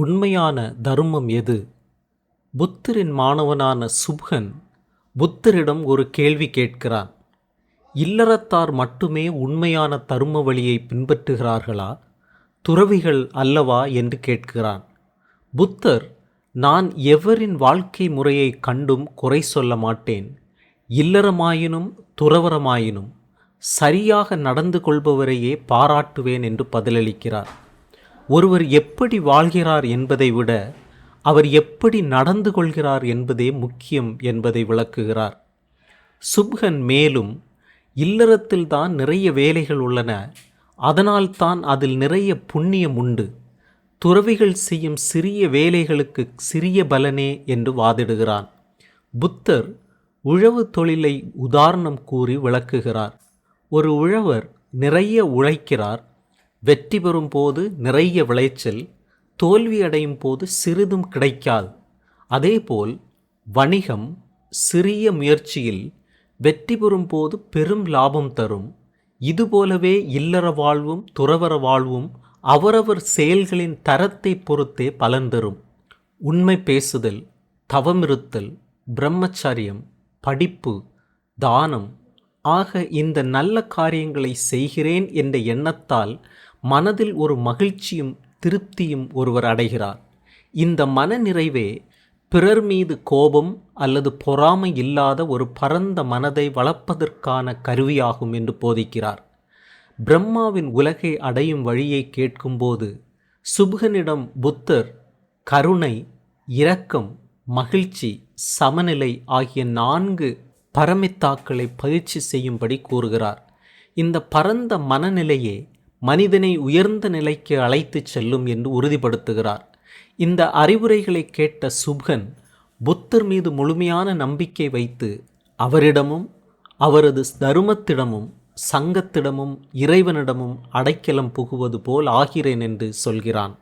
உண்மையான தர்மம் எது? புத்தரின் மாணவனான சுப்கன் புத்தரிடம் ஒரு கேள்வி கேட்கிறான். இல்லறத்தார் மட்டுமே உண்மையான தரும வழியை பின்பற்றுகிறார்களா? துறவிகள் அல்லவா என்று கேட்கிறான். புத்தர் நான் எவரின் வாழ்க்கை முறையை கண்டும் குறை சொல்ல மாட்டேன். இல்லறமாயினும் துறவரமாயினும் சரியாக நடந்து கொள்பவரையே பாராட்டுவேன் என்று பதிலளிக்கிறார். ஒருவர் எப்படி வாழ்கிறார் என்பதை விட அவர் எப்படி நடந்து கொள்கிறார் என்பதே முக்கியம் என்பதை விளக்குகிறார். சுப்கன் மேலும் இல்லறத்தில்தான் நிறைய வேலைகள் உள்ளன. அதனால்தான் அதில் நிறைய புண்ணியம் உண்டு. துறவிகள் செய்யும் சிறிய வேலைகளுக்கு சிறிய பலனே என்று வாதிடுகிறான். புத்தர் உழவு தொழிலை உதாரணம் கூறி விளக்குகிறார். ஒரு உழவர் நிறைய உழைக்கிறார். வெற்றி பெறும் போது நிறைய விளைச்சல் தோல்வி அடையும் போது சிறிதும் கிடைக்காது. அதேபோல் வணிகம் சிறிய முயற்சியில் வெற்றி பெறும் போது பெரும் லாபம் தரும். இதுபோலவே இல்லற வாழ்வும் துறவற வாழ்வும் அவரவர் செயல்களின் தரத்தை பொறுத்தே பலன் தரும். உண்மை பேசுதல் தவமிருத்தல் பிரம்மச்சரியம் படிப்பு தானம் ஆக இந்த நல்ல காரியங்களை செய்கிறேன் என்ற எண்ணத்தால் மனதில் ஒரு மகிழ்ச்சியும் திருப்தியும் ஒருவர் அடைகிறார். இந்த மனநிறைவே பிறர் மீது கோபம் அல்லது பொறாமை இல்லாத ஒரு பரந்த மனதை வளர்ப்பதற்கான கருவியாகும் என்று போதிக்கிறார். பிரம்மாவின் உலகை அடையும் வழியை கேட்கும்போது சுபுகனிடம் புத்தர் கருணை இரக்கம் மகிழ்ச்சி சமநிலை ஆகிய நான்கு பரமித்தாக்களை பயிற்சி செய்யும்படி கூறுகிறார். இந்த பரந்த மனநிலையே மனிதனை உயர்ந்த நிலைக்கு அழைத்துச் செல்லும் என்று உறுதிப்படுத்துகிறார். இந்த அறிவுரைகளை கேட்ட சுப்கன் புத்தர் மீது முழுமையான நம்பிக்கை வைத்து அவரிடமும் அவரது தருமத்திடமும் சங்கத்திடமும் இறைவனிடமும் அடைக்கலம் புகுவது போல் ஆகிறேன் என்று சொல்கிறான்.